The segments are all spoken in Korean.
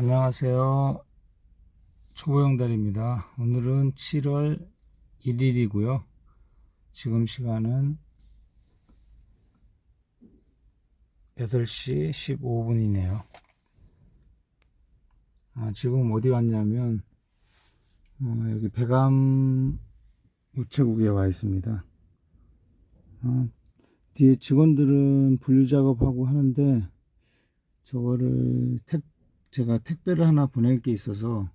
안녕하세요. 초보영달입니다. 오늘은 7월 1일이고요. 지금 시간은 8시 15분이네요. 아, 지금 어디 왔냐면, 어, 여기 배감 우체국에 와 있습니다. 어, 뒤에 직원들은 분류 작업하고 하는데, 저거를 택, 제가 택배를 하나 보낼 게 있어서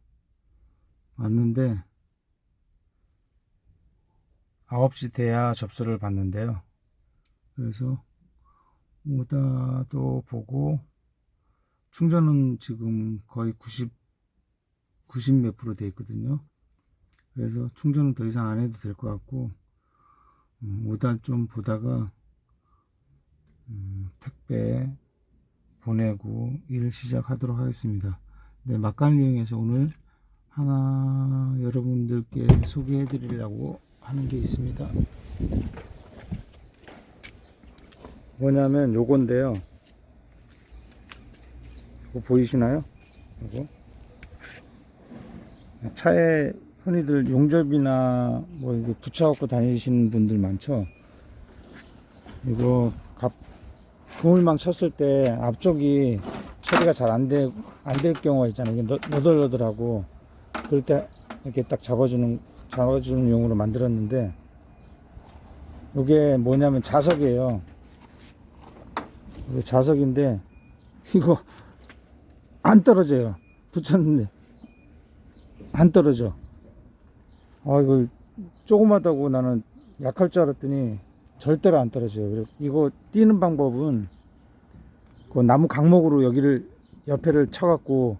왔는데 9시 돼야 접수를 받는데요. 그래서 오다도 보고 충전은 지금 거의 90, 90 몇 프로 돼 있거든요. 그래서 충전은 더 이상 안 해도 될 것 같고 음, 오다 좀 보다가 음, 택배 보내고 일 시작하도록 하겠습니다. 네, 막간을 이용해서 오늘 하나 여러분들께 소개해 드리려고 하는 게 있습니다. 뭐냐면 요건데요. 이거 보이시나요? 이거 차에 흔히들 용접이나 뭐 이게 붙여갖고 다니시는 분들 많죠. 이거 갑 그물망 쳤을 때 앞쪽이 처리가 잘안 돼, 안될 경우가 있잖아요. 이게 너- 너덜너덜하고. 그럴 때 이렇게 딱 잡아주는, 잡아주는 용으로 만들었는데, 이게 뭐냐면 자석이에요. 이게 자석인데, 이거 안 떨어져요. 붙였는데. 안 떨어져. 아, 이걸 조그마다고 나는 약할 줄 알았더니 절대로 안 떨어져요. 이거 띄는 방법은 그 나무 강목으로 여기를 옆에를 쳐갖고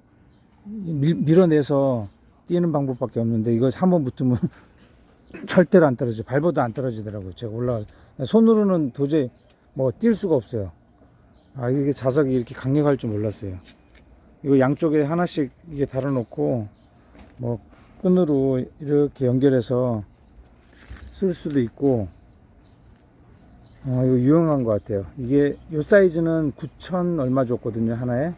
밀, 밀어내서 띄는 방법밖에 없는데 이거 한번 붙으면 절대로 안 떨어져. 밟아도 안 떨어지더라고요. 제가 올라가 손으로는 도저히 뭐 뛸 수가 없어요. 아 이게 자석이 이렇게 강력할 줄 몰랐어요. 이거 양쪽에 하나씩 이게 달아놓고 뭐 끈으로 이렇게 연결해서 쓸 수도 있고 어, 이거 유용한 것 같아요. 이게 요 사이즈는 9천 얼마 줬거든요 하나에.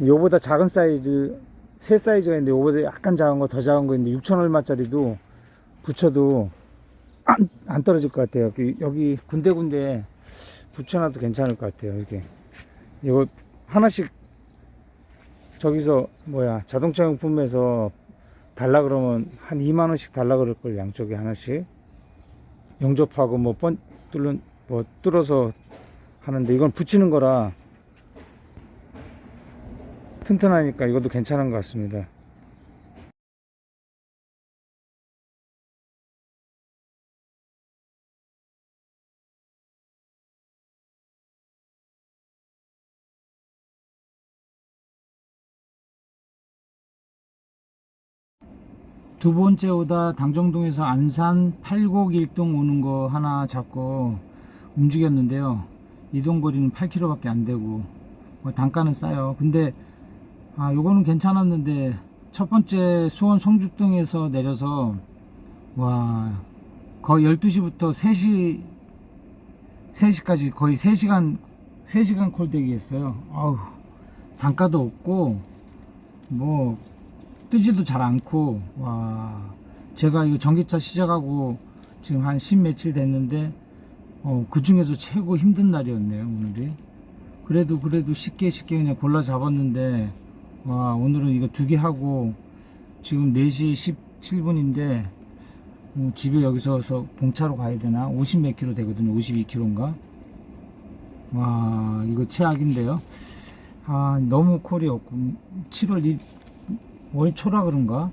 요보다 작은 사이즈 세 사이즈가 있는데 요보다 약간 작은 거 더 작은 거 있는데 6천 얼마짜리도 붙여도 안, 안 떨어질 것 같아요. 여기, 여기 군데군데 붙여놔도 괜찮을 것 같아요. 이렇게 이거 하나씩 저기서 뭐야 자동차 용품에서 달라 그러면 한 2만 원씩 달라 그럴 걸 양쪽에 하나씩 용접하고 뭐 번, 뚫는 뭐 뚫어서 하는데 이건 붙이는 거라 튼튼하니까 이것도 괜찮은 것 같습니다. 두 번째 오다 당정동에서 안산 팔곡 일동 오는 거 하나 잡고 움직였는데요. 이동 거리는 8km밖에 안 되고 뭐 단가는 싸요. 근데 아 요거는 괜찮았는데 첫 번째 수원 송죽동에서 내려서 와 거의 12시부터 3시 3시까지 거의 3시간 3시간 콜대기 했어요. 아우 단가도 없고 뭐 뜨지도 잘 않고 와 제가 이거 전기차 시작하고 지금 한십 며칠 됐는데 어, 그 중에서 최고 힘든 날이었네요 오늘이 그래도 그래도 쉽게 쉽게 그냥 골라 잡았는데 와 오늘은 이거 두 개 하고 지금 4시 17분인데 어, 집에 여기서 서 봉차로 가야 되나 50 몇 킬로 되거든요 52킬로인가 와 이거 최악인데요 아 너무 콜이 없고 7월 1, 월 초라 그런가?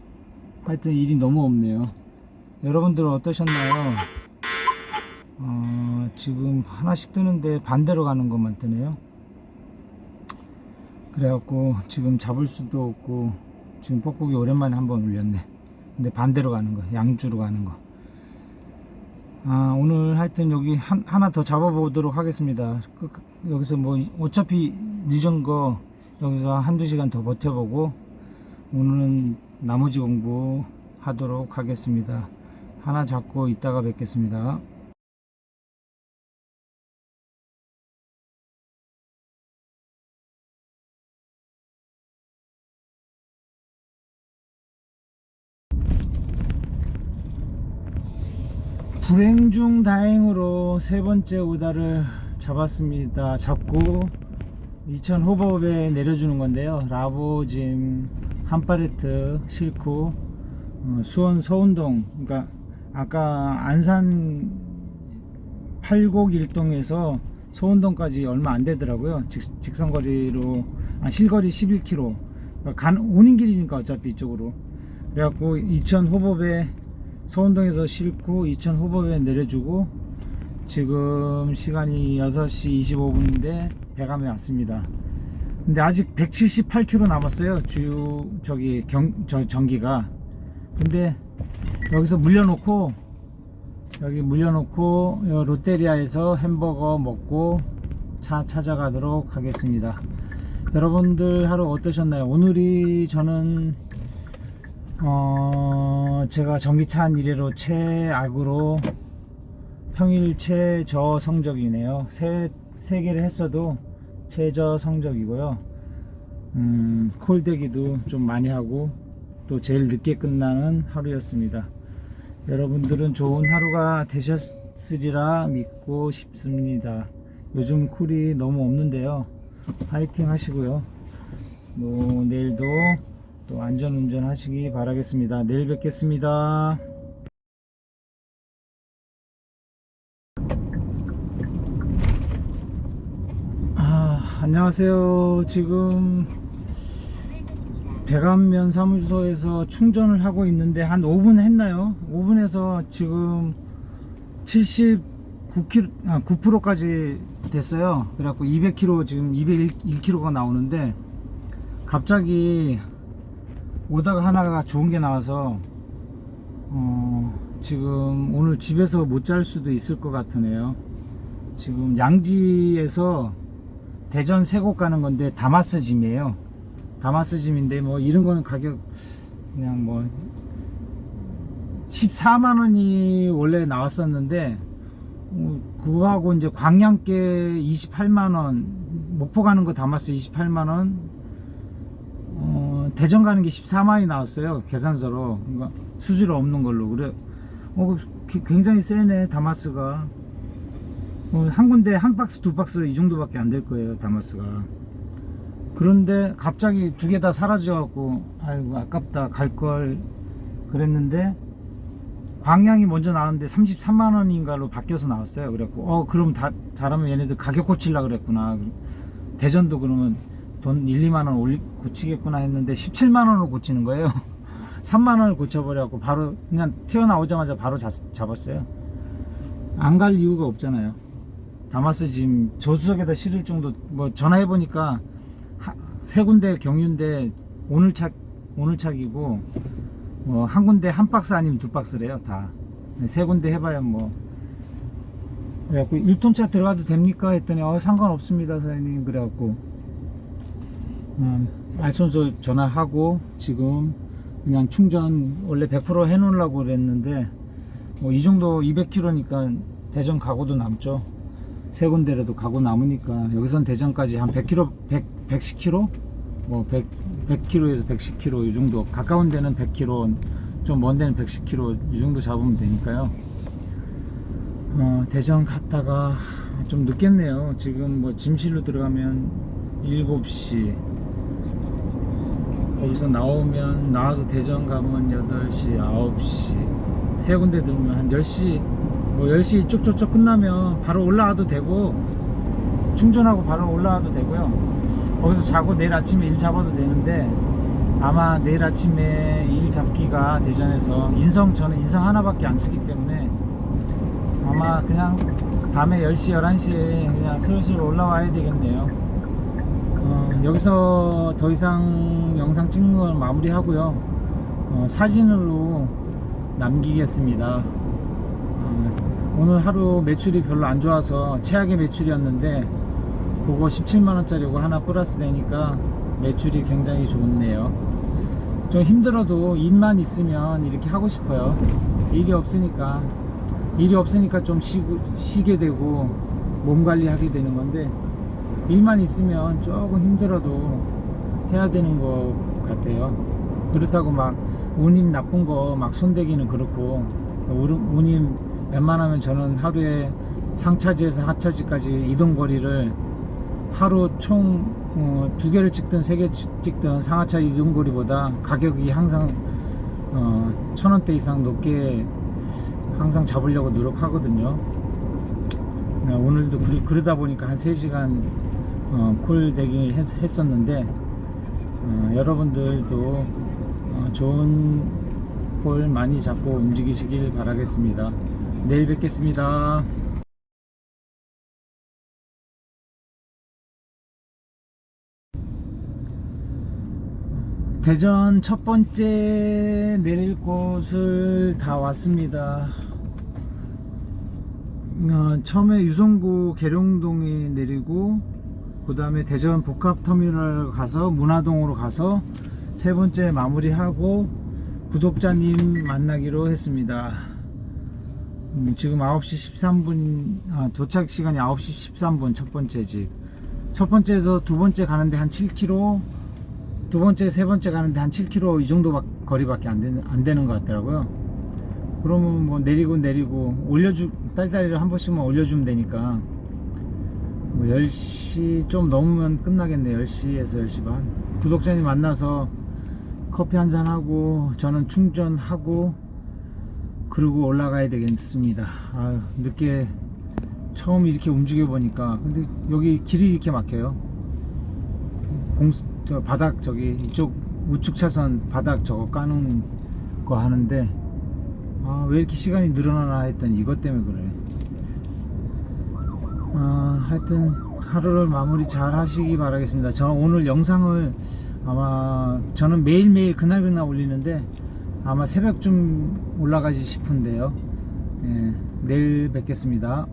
하여튼 일이 너무 없네요. 여러분들은 어떠셨나요? 어, 지금 하나씩 뜨는데 반대로 가는 것만 뜨네요. 그래갖고 지금 잡을 수도 없고 지금 뻐꾸기 오랜만에 한번 울렸네. 근데 반대로 가는 거, 양주로 가는 거. 아, 오늘 하여튼 여기 한, 하나 더 잡아보도록 하겠습니다. 그, 그, 여기서 뭐 어차피 늦은 거 여기서 한두 시간 더 버텨보고 오늘은 나머지 공부 하도록 하겠습니다. 하나 잡고 이따가 뵙겠습니다. 불행 중 다행으로 세 번째 오다를 잡았습니다. 잡고 이천 호법에 내려주는 건데요. 라보짐, 한파레트 싣고 어, 수원 서운동, 그러니까 아까 안산 팔곡 일동에서 서운동까지 얼마 안 되더라고요. 직, 선거리로 아, 실거리 11km. 그러니까 간, 오는 길이니까 어차피 이쪽으로. 그래갖고 이천 호법에 서운동에서 싣고 이천 호법에 내려주고 지금 시간이 6시 25분인데 배감이 왔습니다. 근데 아직 178km 남았어요. 주유 저기 경, 저 전기가. 근데 여기서 물려놓고 여기 물려놓고 요 롯데리아에서 햄버거 먹고 차 찾아가도록 하겠습니다. 여러분들 하루 어떠셨나요? 오늘이 저는 어 제가 전기차 한 이래로 최악으로 평일 최저 성적이네요. 세, 세 개를 했어도 최저 성적이고요. 음, 콜대기도 좀 많이 하고 또 제일 늦게 끝나는 하루였습니다. 여러분들은 좋은 하루가 되셨으리라 믿고 싶습니다. 요즘 콜이 너무 없는데요. 파이팅 하시고요. 뭐 내일도 또 안전 운전 하시기 바라겠습니다. 내일 뵙겠습니다. 아, 안녕하세요. 지금 배감면 사무소에서 충전을 하고 있는데 한 5분 했나요? 5분에서 지금 79km, 아, 9%까지 됐어요. 그래갖고 200km 지금 201km가 나오는데 갑자기 오다가 하나가 좋은 게 나와서 어, 지금 오늘 집에서 못 잘 수도 있을 것 같으네요. 지금 양지에서 대전 세곡 가는 건데 다마스 짐이에요. 다마스 짐인데 뭐 이런 거는 가격 그냥 뭐 14만 원이 원래 나왔었는데 어, 그거하고 이제 광양께 28만 원 목포 가는 거 다마스 28만 원 어, 대전 가는 게 14만 원이 나왔어요 계산서로. 그러니까 수수료 없는 걸로. 그래. 어, 그 굉장히 세네 다마스가. 어, 한 군데 한 박스 두 박스 이 정도밖에 안 될 거예요 다마스가. 그런데 갑자기 두 개 다 사라져 갖고 아이고 아깝다 갈 걸 그랬는데 광양이 먼저 나왔는데 33만 원인가로 바뀌어서 나왔어요. 그래갖고 어 그럼 다 잘하면 얘네들 가격 고칠라 그랬구나. 대전도 그러면 돈 1, 2만 원 올리 고치겠구나 했는데 17만 원을 고치는 거예요. 3만 원을 고쳐버려갖고 바로 그냥 튀어나오자마자 바로 잡, 잡았어요. 안 갈 이유가 없잖아요. 다마스 지금 조수석에다 실을 정도 뭐 전화해 보니까 세 군데 경유인데 오늘 착 오늘 착이고 뭐 한 군데 한 박스 아니면 두 박스래요 다. 세 군데 해봐야 뭐. 그래갖고 1톤 차 들어가도 됩니까? 했더니 어 상관없습니다 사장님. 그래갖고 음, 알선소 전화하고 지금 그냥 충전 원래 100% 해놓으려고 그랬는데 뭐 이 정도 200km니까 대전 가고도 남죠. 세 군데라도 가고 남으니까 여기선 대전까지 한 100km 100, 110km 뭐 100, 100km에서 110km 이 정도 가까운 데는 100km 좀 먼 데는 110km 이 정도 잡으면 되니까요. 어, 대전 갔다가 좀 늦겠네요. 지금 뭐 짐실로 들어가면 7시 거기서 나오면 나와서 대전 가면 8시 9시. 세 군데 들면 한 10시 뭐 10시 쪽쪽쪽 끝나면 바로 올라와도 되고 충전하고 바로 올라와도 되고요. 거기서 자고 내일 아침에 일 잡아도 되는데 아마 내일 아침에 일 잡기가 대전에서 인성 저는 인성 하나밖에 안 쓰기 때문에 아마 그냥 밤에 10시 11시에 그냥 슬슬 올라와야 되겠네요. 어, 여기서 더 이상 영상 찍는 걸 마무리하고요. 어, 사진으로 남기겠습니다. 어, 오늘 하루 매출이 별로 안 좋아서 최악의 매출이었는데 그거 17만원짜리 고 하나 플러스 되니까 매출이 굉장히 좋네요. 좀 힘들어도 일만 있으면 이렇게 하고 싶어요. 일이 없으니까. 일이 없으니까 좀 쉬고, 쉬게 되고 몸 관리하게 되는 건데 일만 있으면 조금 힘들어도 해야 되는 것 같아요 그렇다고 막 운임 나쁜 거 막 손대기는 그렇고 운임 웬만하면 저는 하루에 상차지에서 하차지까지 이동 거리를 하루 총 어, 두 개를 찍든 세 개 찍든 상하차 이동 거리보다 가격이 항상 어, 천 원대 이상 높게 항상 잡으려고 노력하거든요. 네, 오늘도 그러, 그러 다 보니까 한 3시간 어, 콜 대기 했, 했었는데 어, 여러분들도 어, 좋은 콜 많이 잡고 움직이시길 바라겠습니다. 내일 뵙겠습니다. 대전 첫 번째 내릴 곳을 다 왔습니다. 어, 처음에 유성구 계룡동에 내리고 그 다음에 대전 복합터미널 가서 문화동으로 가서 세 번째 마무리하고 구독자님 만나기로 했습니다. 음, 지금 9시 13분 아, 도착 시간이 9시 13분 첫 번째 집. 첫 번째에서 두 번째 가는데 한 7km, 두 번째 세 번째 가는데 한 7km 이 정도 바- 거리밖에 안 되는 안 되는 것 같더라고요. 그러면 뭐 내리고 내리고 올려주 딸딸이를 한 번씩만 올려주면 되니까 뭐 10시 좀 넘으면 끝나겠네 10시에서 10시 반. 구독자님 만나서 커피 한잔 하고 저는 충전하고 그리고 올라가야 되겠습니다. 아유, 늦게 처음 이렇게 움직여 보니까. 근데 여기 길이 이렇게 막혀요. 공저 바닥 저기 이쪽 우측 차선 바닥 저거 까는 거 하는데 아, 왜 이렇게 시간이 늘어나나 했더니 이것 때문에 그래. 아, 하여튼 하루를 마무리 잘 하시기 바라겠습니다. 저 오늘 영상을 아마 저는 매일매일 그날그날 올리는데 아마 새벽쯤 올라가지 싶은데요. 예, 내일 뵙겠습니다.